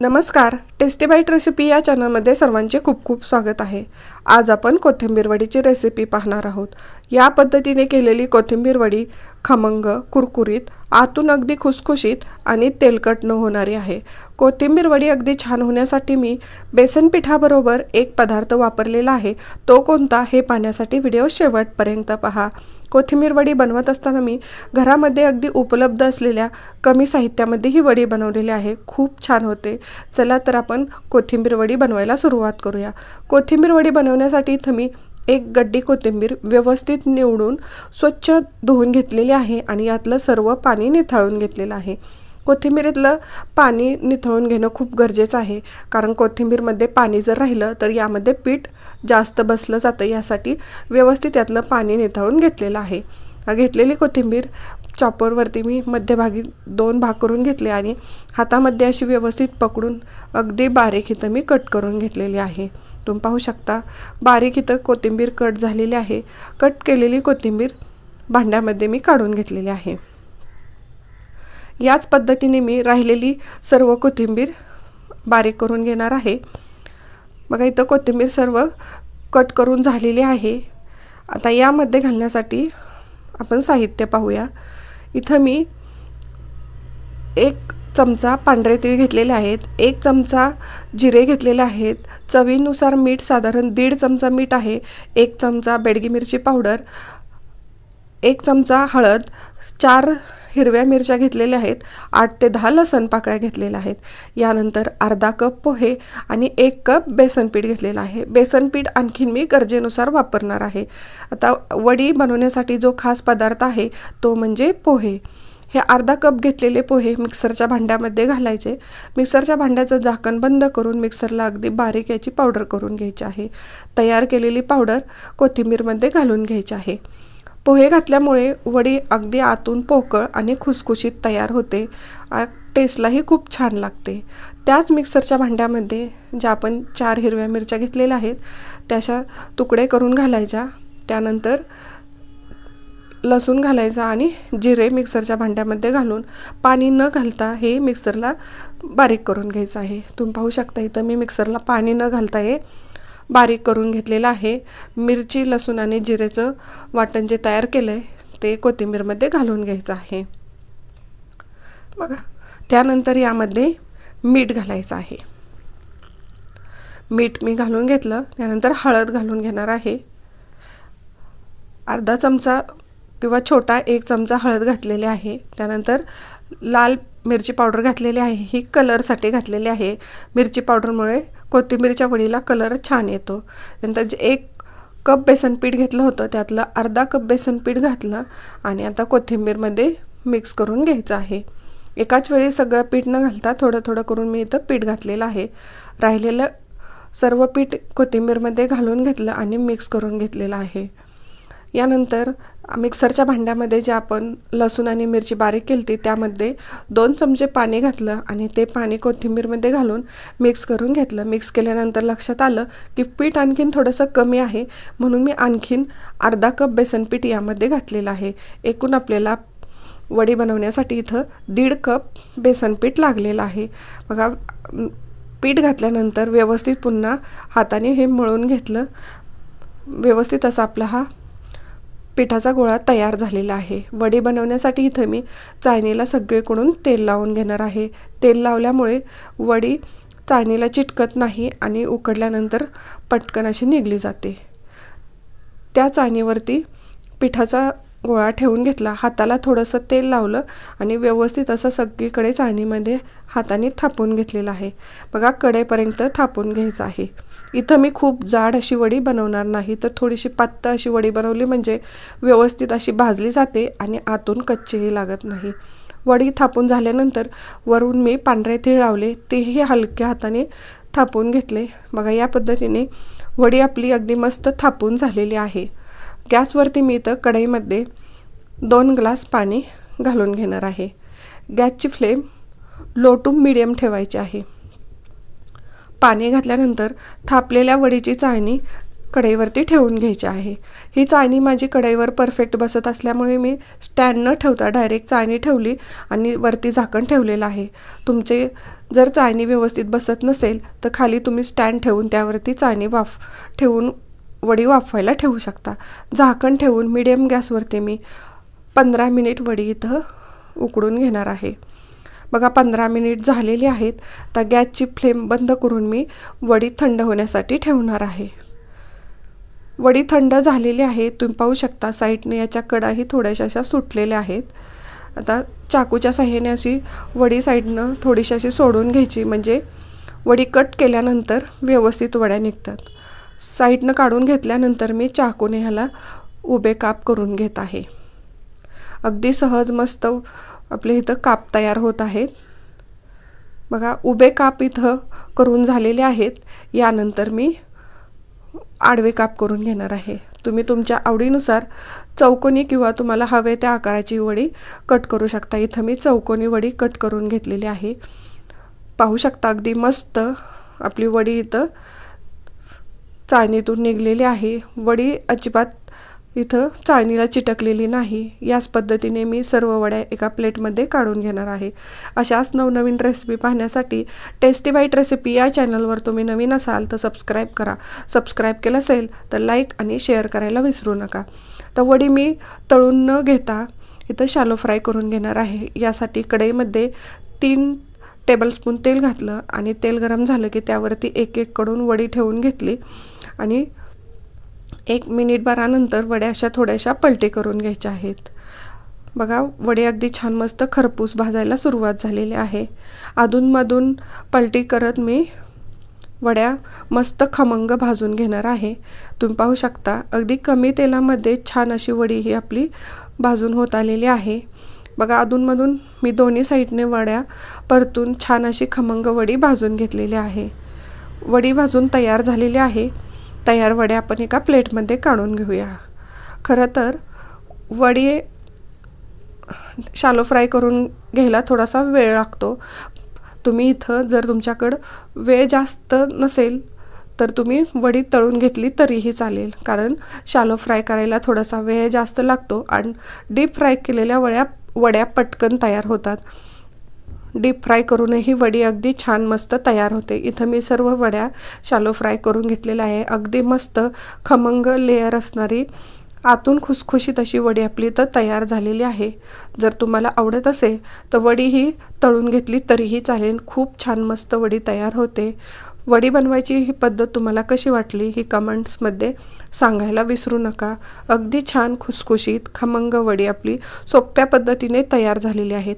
नमस्कार tasty bite recipe या चॅनलमध्ये सर्वांचे खूप खूप स्वागत आहे. आज आपण कोथिंबीर वडीची रेसिपी पाहणार आहोत. या पद्धतीने केलेली कोथिंबीर वडी खमंग कुरकुरीत आतून अगदी खुसखुशीत आणि तेलकट न होणारी आहे. कोथिंबीर वडी अगदी छान होण्यासाठी मी बेसन पिठाबरोबर एक पदार्थ वापरलेला आहे. तो कोणता हे पाहण्यासाठी व्हिडिओ शेवटपर्यंत पहा. कोथिंबीर वडी बनवत असताना मी घरामध्ये अगदी उपलब्ध असलेल्या कमी साहित्यामध्ये ही वडी बनवलेली आहे. खूप छान होते. चला तर आपण कोथिंबीर वडी बनवायला सुरुवात करूया. कोथिंबीर वडी बनवण्यासाठी इथं मी एक गड्डी कोथिंबीर व्यवस्थित निवडून स्वच्छ धुवून घेतलेली आहे आणि यातलं सर्व पाणी निथाळून घेतलेलं आहे. कोथिंबीरीतलं पाणी निथळून घेणं खूप गरजेचं आहे. कारण कोथिंबीरमध्ये पाणी जर राहिलं तर यामध्ये पीठ जास्त बसलं जातं. यासाठी व्यवस्थित यातलं पाणी निथळून घेतलेलं आहे. घेतलेली कोथिंबीर चॉपरवरती मी मध्यभागी दोन भाग करून घेतले आणि हातामध्ये अशी व्यवस्थित पकडून अगदी बारीक इथं मी कट करून घेतलेली आहे. तुम्ही पाहू शकता बारीक इथं कोथिंबीर कट झालेली आहे. कट केलेली कोथिंबीर भांड्यामध्ये मी काढून घेतलेली आहे. याच पद्धतीने मी राहिलेली सर्व कोथिंबीर बारीक करून घेणार आहे. बघा इथं कोथिंबीर सर्व कट करून झालेली आहे. आता यामध्ये घालण्यासाठी आपण साहित्य पाहूया. इथं मी एक चमचा पांढरे तीळ घेतलेले आहेत एक चमचा जिरे घेतलेले आहेत चवीनुसार मीठ साधारण दीड चमचा मीठ आहे एक चमचा बेडगी मिरची पावडर एक चमचा हळद चार हिरव्या मिरच्या घेतलेल्या आहेत आठ ते दहा लसण पाकळ्या घेतलेल्या आहेत. यानंतर अर्धा कप पोहे आणि एक कप बेसन पीठ घेतलेलं आहे. बेसन पीठ आणखीन मी गरजेनुसार वापरणार आहे. आता वडी बनवण्यासाठी जो खास पदार्थ आहे तो म्हणजे पोहे. हे अर्धा कप घेतलेले पोहे मिक्सरच्या भांड्यामध्ये घालायचे. मिक्सरच्या भांड्याचं झाकण बंद करून मिक्सरला अगदी बारीक याची पावडर करून घ्यायची आहे. तयार केलेली पावडर कोथिंबीरमध्ये घालून घ्यायची आहे. पोहे घातल्यामुळे वडी अगदी आतून पोकळ आणि खुसखुशीत तयार होते. टेस्टलाही खूप छान लागते. त्याच मिक्सरच्या भांड्यामध्ये ज्या आपण चार हिरव्या मिरच्या घेतलेल्या आहेत त्याच्या तुकडे करून घालायच्या. त्यानंतर लसूण घालायचा आणि जिरे मिक्सरच्या भांड्यामध्ये घालून पाणी न घालता हे मिक्सरला बारीक करून घ्यायचं आहे. तुम्ही पाहू शकता इथं मी मिक्सरला पाणी न घालता हे बारीक करून घेतलेलं आहे. मिरची लसूण आणि जिरेचं वाटण जे तयार केलं आहे ते कोथिंबीरमध्ये घालून घ्यायचं आहे. बघा त्यानंतर यामध्ये मीठ घालायचं आहे. मीठ मी घालून घेतलं त्यानंतर हळद घालून घेणार आहे. अर्धा चमचा किंवा छोटा एक चमचा हळद घातलेली आहे. त्यानंतर लाल मिरची पावडर घातलेली आहे. ही कलरसाठी घातलेली आहे. मिरची पावडरमुळे कोथिंबीरच्या वडीला कलर छान येतो. नंतर जे एक कप बेसन पीठ घेतलं होतं त्यातलं अर्धा कप बेसन पीठ घातलं आणि आता कोथिंबीरमध्ये मिक्स करून घ्यायचं आहे. एकाच वेळी सगळं पीठ न घालता थोडं थोडं करून मी इथं पीठ घातलेलं आहे. राहिलेलं सर्व पीठ कोथिंबीरमध्ये घालून घेतलं आणि मिक्स करून घेतलेलं आहे. यानंतर मिक्सरच्या भांड्यामध्ये जे आपण लसूण आणि मिरची बारीक केली ती त्यामध्ये दोन चमचे पाणी घातलं आणि ते पाणी कोथिंबीरमध्ये घालून मिक्स करून घेतलं. मिक्स केल्यानंतर लक्षात आलं की पीठ आणखीन थोडंसं कमी आहे म्हणून मी आणखीन अर्धा कप बेसन पीठ यामध्ये घातलेलं आहे. एकूण आपल्याला वडी बनवण्यासाठी इथं दीड कप बेसन पीठ लागलेलं आहे. बघा पीठ घातल्यानंतर व्यवस्थित पुन्हा हाताने हे मळून घेतलं. व्यवस्थित असा आपला हा पिठाचा गोळा तयार झालेला आहे. वडी बनवण्यासाठी इथं मी चायनीला सगळीकडून तेल लावून घेणार आहे. तेल लावल्यामुळे वडी चायनीला चिटकत नाही आणि उकडल्यानंतर पटकन अशी निघली जाते. त्या चायनीवरती पिठाचा गोळा ठेवून घेतला. हाताला थोडंसं तेल लावलं आणि व्यवस्थित असं सगळीकडे चाळणीमध्ये हाताने थापून घेतलेलं आहे. बघा कडेपर्यंत थापून घ्यायचं आहे. इथं मी खूप जाड अशी वडी बनवणार नाही तर थोडीशी पात्त अशी वडी बनवली म्हणजे व्यवस्थित अशी भाजली जाते आणि आतून कच्चेही लागत नाही. वडी थापून झाल्यानंतर वरून मी पांढरे तीळ लावले तेही हलक्या हाताने थापून घेतले. बघा या पद्धतीने वडी आपली अगदी मस्त थापून झालेली आहे. गॅसवरती मी इथं कढईमध्ये दोन ग्लास पाणी घालून घेणार आहे. गॅसची फ्लेम लो टू मिडियम ठेवायची आहे. पाणी घातल्यानंतर थापलेल्या वडीची चाळणी कढईवरती ठेवून घ्यायची आहे. ही चाळणी माझी कढईवर परफेक्ट बसत असल्यामुळे मी स्टँड न ठेवता डायरेक्ट चाळणी ठेवली आणि वरती झाकण ठेवलेलं आहे. तुमचे जर चाळणी व्यवस्थित बसत नसेल तर खाली तुम्ही स्टँड ठेवून त्यावरती चाळणी वाफ ठेवून वडी वाफवायला ठेवू शकता. झाकण ठेवून मिडियम गॅसवरती मी पंधरा मिनिट वडी इथं उकडून घेणार आहे. बघा पंधरा मिनिट झालेली आहेत. तर गॅसची फ्लेम बंद करून मी वडी थंड होण्यासाठी ठेवणार आहे. वडी थंड झालेली आहे. तुम्ही पाहू शकता साईडने याच्या कडाही थोड्याशा अशा सुटलेल्या आहेत. आता चाकूच्या साह्याने अशी वडी साईडनं थोडीशी अशी सोडून घ्यायची. म्हणजे वडी कट केल्यानंतर व्यवस्थित वड्या निघतात. साईडनं काढून घेतल्यानंतर मी चाकूने ह्याला उभे काप करून घेत आहे. अगदी सहज मस्त आपले इथं काप तयार होत आहेत. बघा उभे काप इथं करून झालेले आहेत. यानंतर मी आडवे काप करून घेणार आहे. तुम्ही तुमच्या आवडीनुसार चौकोनी किंवा तुम्हाला हवे त्या आकाराची वडी कट करू शकता. इथं मी चौकोनी वडी कट करून घेतलेली आहे. पाहू शकता अगदी मस्त आपली वडी इथं चाळणीतून निघलेली आहे. वडी अजिबात इथं चाळणीला चिटकलेली नाही. याच पद्धतीने मी सर्व वड्या एका प्लेटमध्ये काढून घेणार आहे. अशाच नवनवीन रेसिपी पाहण्यासाठी टेस्टी बाईट रेसिपी या चॅनलवर तुम्ही नवीन असाल तर सबस्क्राईब करा. सबस्क्राईब केलं असेल तर लाईक आणि शेअर करायला विसरू नका. तर वडी मी तळून न घेता इथं शालो फ्राय करून घेणार आहे. यासाठी कढईमध्ये तीन टेबलस्पून तेल घातलं आणि तेल गरम झालं की त्यावरती एक एक कडून वडी ठेवून घेतली. आणि एक मिनिटभरानंतर वड्या अशा थोड्याशा पलटी करून घ्यायच्या आहेत. बघा वडे अगदी छान मस्त खरपूस भाजायला सुरुवात झालेली आहे. अधूनमधून पलटी करत मी वड्या मस्त खमंग भाजून घेणार आहे. तुम्ही पाहू शकता अगदी कमी तेलामध्ये छान अशी वडी ही आपली भाजून होत आलेली आहे. बघा अधूनमधून मी दोन्ही साईडने वड्या परतून छान अशी खमंग वडी भाजून घेतलेली आहे. वडी भाजून तयार झालेली आहे. तयार वड्या आपण एका प्लेटमध्ये काढून घेऊया. खरं तर वडी शालो फ्राय करून घ्यायला थोडासा वेळ लागतो. तुम्ही इथं जर तुमच्याकडं वेळ जास्त नसेल तर तुम्ही वडी तळून घेतली तरीही चालेल. कारण शालो फ्राय करायला थोडासा वेळ जास्त लागतो आणि डीप फ्राय केलेल्या वड्या वड्या पटकन तयार होतात. डीप फ्राय करूनही वडी अगदी छान मस्त तयार होते. इथं मी सर्व वड्या शालो फ्राय करून घेतलेल्या आहे. अगदी मस्त खमंग लेयर असणारी आतून खुसखुशीत अशी वडी आपली तर तयार झालेली आहे. जर तुम्हाला आवडत असेल तर वडी ही तळून घेतली तरीही चालेल. खूप छान मस्त वडी तयार होते. वडी बनवायची ही पद्धत तुम्हाला कशी वाटली ही कमेंट्समध्ये सांगायला विसरू नका. अगदी छान खुसखुशीत खमंग वडी आपली सोप्या पद्धतीने तयार झालेली आहेत.